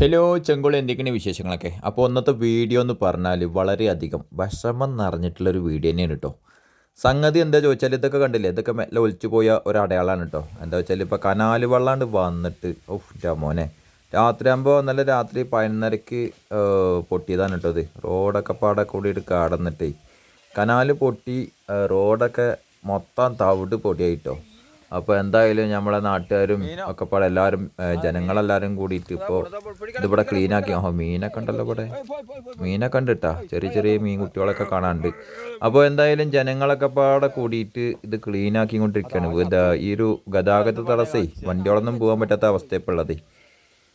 Hello ചെങ്കോളി എന്തൊക്കെയാണ് വിശേഷങ്ങളൊക്കെ? അപ്പോൾ ഒന്നത്തെ വീഡിയോ എന്ന് പറഞ്ഞാൽ വളരെയധികം വിഷമം നിറഞ്ഞിട്ടുള്ളൊരു വീഡിയോ തന്നെയാണ് കേട്ടോ. സംഗതി എന്താ ചോദിച്ചാൽ ഇതൊക്കെ കണ്ടില്ലേ? ഇതൊക്കെ മെല്ലെ ഒലിച്ചു പോയ ഒരു അടയാളമാണ് കേട്ടോ. എന്താ വെച്ചാൽ ഇപ്പോൾ കനാൽ വെള്ളാണ്ട് വന്നിട്ട് ഓഫ് മോനെ. രാത്രി ആകുമ്പോൾ നല്ല രാത്രി പതിനൊന്നരക്ക് പൊട്ടിയതാണ് കേട്ടോ ഇത്. റോഡൊക്കെ പാടെ കൂടിയിട്ട് കടന്നിട്ടേ. കനാൽ പൊട്ടി റോഡൊക്കെ മൊത്തം തവിട് പൊടിയായിട്ടോ അപ്പോൾ എന്തായാലും നമ്മളെ നാട്ടുകാരും ഒക്കെ പാടെ എല്ലാവരും ജനങ്ങളെല്ലാരും ജനങ്ങളെല്ലാവരും കൂടിയിട്ട് ഇപ്പോൾ ഇതിവിടെ ക്ലീൻ ആക്കി. ഓ മീനൊക്കെ ഉണ്ടല്ലോ ഇവിടെ. മീനൊക്കെ ഉണ്ട് കേട്ടാ ചെറിയ ചെറിയ മീൻ കുട്ടികളൊക്കെ കാണാനുണ്ട്. അപ്പോൾ എന്തായാലും ജനങ്ങളൊക്കെ പാടെ കൂടിയിട്ട് ഇത് ക്ലീൻ ആക്കിക്കൊണ്ടിരിക്കുകയാണ് ഈ ഒരു ഗതാഗത തടസ്സേ വണ്ടികളൊന്നും പോകാൻ പറ്റാത്ത അവസ്ഥ ഇപ്പൊ ഉള്ളതേ.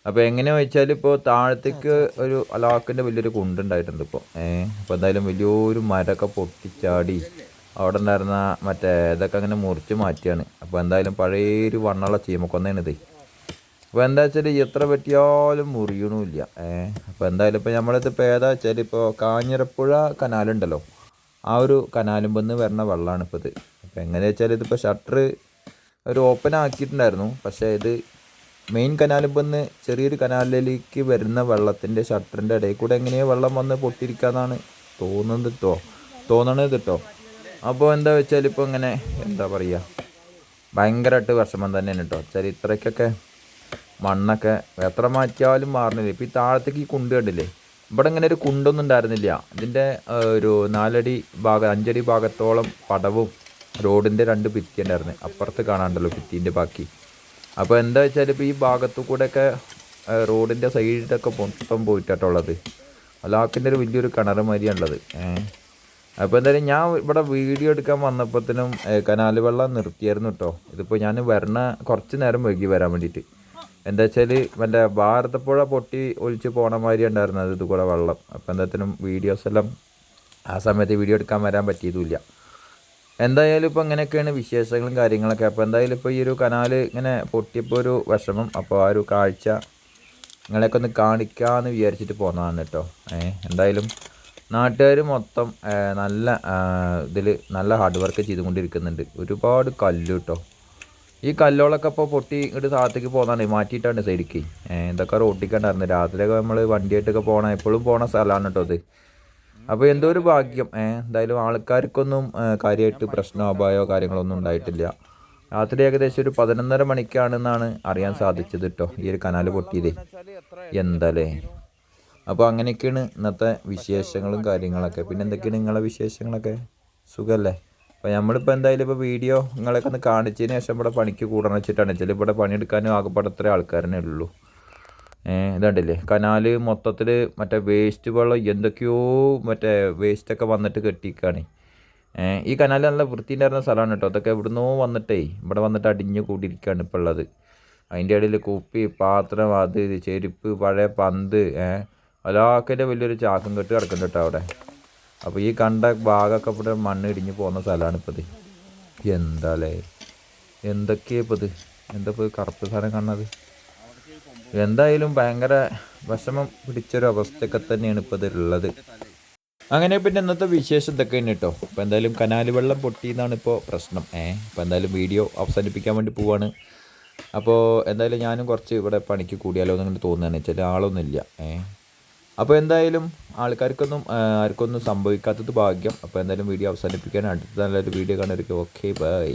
അപ്പോൾ എങ്ങനെയാ വെച്ചാൽ ഇപ്പോൾ താഴത്തേക്ക് ഒരു അലാക്കിന്റെ വലിയൊരു കുണ്ടുണ്ടായിട്ടുണ്ട് ഇപ്പോൾ ഏഹ് അപ്പോൾ എന്തായാലും വലിയൊരു മരമൊക്കെ പൊട്ടിച്ചാടി. അവിടെ ഉണ്ടായിരുന്ന മറ്റേ ഇതൊക്കെ അങ്ങനെ മുറിച്ച് മാറ്റിയാണ്. അപ്പോൾ എന്തായാലും പഴയ ഒരു വണ്ണുള്ള ഇത് അപ്പോൾ എന്താ വെച്ചാൽ എത്ര പറ്റിയാലും മുറിയണമില്ല ഏഹ് അപ്പോൾ എന്തായാലും ഇപ്പോൾ നമ്മളിത് ഇപ്പോൾ ഏതാ വെച്ചാൽ ഇപ്പോൾ കാഞ്ഞിരപ്പുഴ കനാലുണ്ടല്ലോ ആ ഒരു കനാലും വന്ന് വരുന്ന വെള്ളമാണ് ഇപ്പോൾ ഇത് അപ്പോൾ എങ്ങനെയാ വെച്ചാൽ ഇതിപ്പോൾ ഷട്ടർ ഒരു ഓപ്പൺ ആക്കിയിട്ടുണ്ടായിരുന്നു. പക്ഷേ ഇത് മെയിൻ കനാലും വന്ന് ചെറിയൊരു കനാലിലേക്ക് വരുന്ന വെള്ളത്തിന്റെ ഷട്ടറിന്റെ ഇടയിൽ കൂടെ എങ്ങനെയോ വെള്ളം വന്ന് പൊട്ടിയിരിക്കാന്നാണ് തോന്നുന്നത് കേട്ടോ തോന്നണത് കേട്ടോ അപ്പോൾ എന്താ വെച്ചാൽ ഇപ്പോൾ ഇങ്ങനെ എന്താ പറയുക ഭയങ്കരമായിട്ട് വിഷമം തന്നെയാണ് കേട്ടോ വെച്ചാൽ ഇത്രയ്ക്കൊക്കെ മണ്ണൊക്കെ എത്ര മാറ്റിയാലും മാറുന്നില്ല. ഇപ്പോൾ ഈ താഴത്തേക്ക് ഈ കുണ്ട് കണ്ടില്ലേ? ഇവിടെ ഇങ്ങനെ ഒരു കുണ്ടൊന്നും ഉണ്ടായിരുന്നില്ല. ഇതിന്റെ ഒരു നാലടി ഭാഗം അഞ്ചടി ഭാഗത്തോളം പടവും റോഡിന്റെ രണ്ട് ഭിത്തി ഉണ്ടായിരുന്നു. അപ്പുറത്ത് കാണാണ്ടല്ലോ ഭിത്തീന്റെ ബാക്കി. അപ്പോൾ എന്താ വെച്ചാൽ ഇപ്പോൾ ഈ ഭാഗത്തു കൂടെയൊക്കെ റോഡിന്റെ സൈഡിലൊക്കെ മൊത്തം പോയിട്ടാട്ടുള്ളത് അലാക്കിന്റെ ഒരു വലിയൊരു കിണർ മാതിരിയാണുള്ളത്. ഏഹ് അപ്പോൾ എന്തായാലും ഞാൻ ഇവിടെ വീഡിയോ എടുക്കാൻ വന്നപ്പോഴത്തേനും കനാൽ വെള്ളം നിർത്തിയായിരുന്നു കേട്ടോ ഇതിപ്പോൾ ഞാൻ വരണ കുറച്ച് നേരം വൈകി വരാൻ വേണ്ടിയിട്ട്. എന്താ വെച്ചാൽ മറ്റേ ഭാരതപ്പുഴ പൊട്ടി ഒലിച്ച് പോണ മാതിരി ഉണ്ടായിരുന്നത് ഇത് കൂടെ വെള്ളം. അപ്പോൾ എന്താത്തിനും വീഡിയോസ് എല്ലാം ആ സമയത്ത് വീഡിയോ എടുക്കാൻ വരാൻ പറ്റിയതുമില്ല. എന്തായാലും ഇപ്പോൾ അങ്ങനെയൊക്കെയാണ് വിശേഷങ്ങളും കാര്യങ്ങളൊക്കെ. അപ്പോൾ എന്തായാലും ഇപ്പോൾ ഈ ഒരു കനാൽ ഇങ്ങനെ പൊട്ടിയപ്പോൾ ഒരു വിഷമം. അപ്പോൾ ആ ഒരു കാഴ്ച നിങ്ങളെയൊക്കെ ഒന്ന് കാണിക്കാമെന്ന് വിചാരിച്ചിട്ട് പോന്നതാണ് കേട്ടോ ഏഹ് എന്തായാലും നാട്ടുകാർ മൊത്തം നല്ല ഇതിൽ നല്ല ഹാർഡ് വർക്ക് ചെയ്തുകൊണ്ടിരിക്കുന്നുണ്ട്. ഒരുപാട് കല്ല് കേട്ടോ ഈ കല്ലുകളൊക്കെ ഇപ്പോൾ പൊട്ടി ഇങ്ങോട്ട് താഴത്തേക്ക് പോകുന്നതാണ് മാറ്റിയിട്ടാണ് സൈഡിക്ക്. ഇതൊക്കെ റോട്ടിക്കണ്ടായിരുന്നു രാത്രിയൊക്കെ നമ്മൾ വണ്ടിയായിട്ടൊക്കെ പോകണം എപ്പോഴും പോണ സ്ഥലമാണ് കേട്ടോ അത്. അപ്പോൾ എന്തോ ഒരു ഭാഗ്യം. എന്തായാലും ആൾക്കാർക്കൊന്നും കാര്യമായിട്ട് പ്രശ്നമോ അപായമോ കാര്യങ്ങളൊന്നും ഉണ്ടായിട്ടില്ല. രാത്രി ഏകദേശം ഒരു പതിനൊന്നര മണിക്കാണെന്നാണ് അറിയാൻ സാധിച്ചത് കേട്ടോ ഈ ഒരു കനാല് പൊട്ടിയതേ. എന്താലേ? അപ്പോൾ അങ്ങനെയൊക്കെയാണ് ഇന്നത്തെ വിശേഷങ്ങളും കാര്യങ്ങളൊക്കെ. പിന്നെ എന്തൊക്കെയാണ് നിങ്ങളെ വിശേഷങ്ങളൊക്കെ? സുഖമല്ലേ അപ്പോൾ നമ്മളിപ്പോൾ എന്തായാലും ഇപ്പോൾ വീഡിയോ നിങ്ങളെയൊക്കെ ഒന്ന് കാണിച്ചതിന് ശേഷം ഇവിടെ പണിക്ക് കൂടണം വെച്ചിട്ടാണ്. വെച്ചാൽ ഇവിടെ പണിയെടുക്കാനും ആകെപ്പാടെ അത്ര ആൾക്കാരനെ ഉള്ളൂ. ഇതുണ്ടല്ലേ? കനാല് മൊത്തത്തിൽ മറ്റേ വേസ്റ്റ് വെള്ളം എന്തൊക്കെയോ മറ്റേ വേസ്റ്റൊക്കെ വന്നിട്ട് കെട്ടിക്കാണ്. ഈ കനാൽ നല്ല വൃത്തിയുണ്ടായിരുന്ന സ്ഥലമാണ് കേട്ടോ. അതൊക്കെ എവിടുന്നോ വന്നിട്ടേ ഇവിടെ വന്നിട്ട് അടിഞ്ഞു കൂടിയിരിക്കുകയാണ് ഇപ്പോൾ ഉള്ളത്. അതിന്റെ ഇടയിൽ കുപ്പി പാത്രം അത് ചെരുപ്പ് പഴയ പന്ത് ഏഹ് അലാക്കിന്റെ വലിയൊരു ചാക്കും കെട്ട് കിടക്കുന്നുണ്ട് അവിടെ. അപ്പോൾ ഈ കണ്ട ഭാഗമൊക്കെ ഇവിടെ മണ്ണ് ഇടിഞ്ഞ് പോകുന്ന സ്ഥലമാണ് ഇപ്പോൾ ഇത് എന്താലേ? എന്തൊക്കെയാ ഇപ്പോൾ ഇത് എന്താ ഇപ്പോൾ കറുപ്പ് സാധനം കാണുന്നത്? എന്തായാലും ഭയങ്കര വിഷമം പിടിച്ചൊരു അവസ്ഥയൊക്കെ തന്നെയാണ് ഇപ്പോൾ ഇതിലുള്ളത് അങ്ങനെ പിന്നെ ഇന്നത്തെ വിശേഷം ഇതൊക്കെയാണ് കേട്ടോ അപ്പോൾ എന്തായാലും കനാൽ വെള്ളം പൊട്ടി പൊട്ടിയെന്നാണ് ഇപ്പോൾ പ്രശ്നം. ഏ അപ്പോൾ എന്തായാലും വീഡിയോ അവസാനിപ്പിക്കാൻ വേണ്ടി പോവാണ്. അപ്പോൾ എന്തായാലും ഞാനും കുറച്ച് ഇവിടെ പണിക്ക് കൂടിയാലോ എന്നിങ്ങനെ തോന്നുകയാണ്. വെച്ചാൽ ആളൊന്നുമില്ല. ഏഹ് അപ്പോൾ എന്തായാലും ആൾക്കാർക്കൊന്നും ആർക്കൊന്നും സംഭവിക്കാത്തത് ഭാഗ്യം. അപ്പോൾ എന്തായാലും വീഡിയോ അവസാനിപ്പിക്കാൻ അടുത്ത നല്ലൊരു വീഡിയോ കാണാൻ ഓക്കെ ബൈ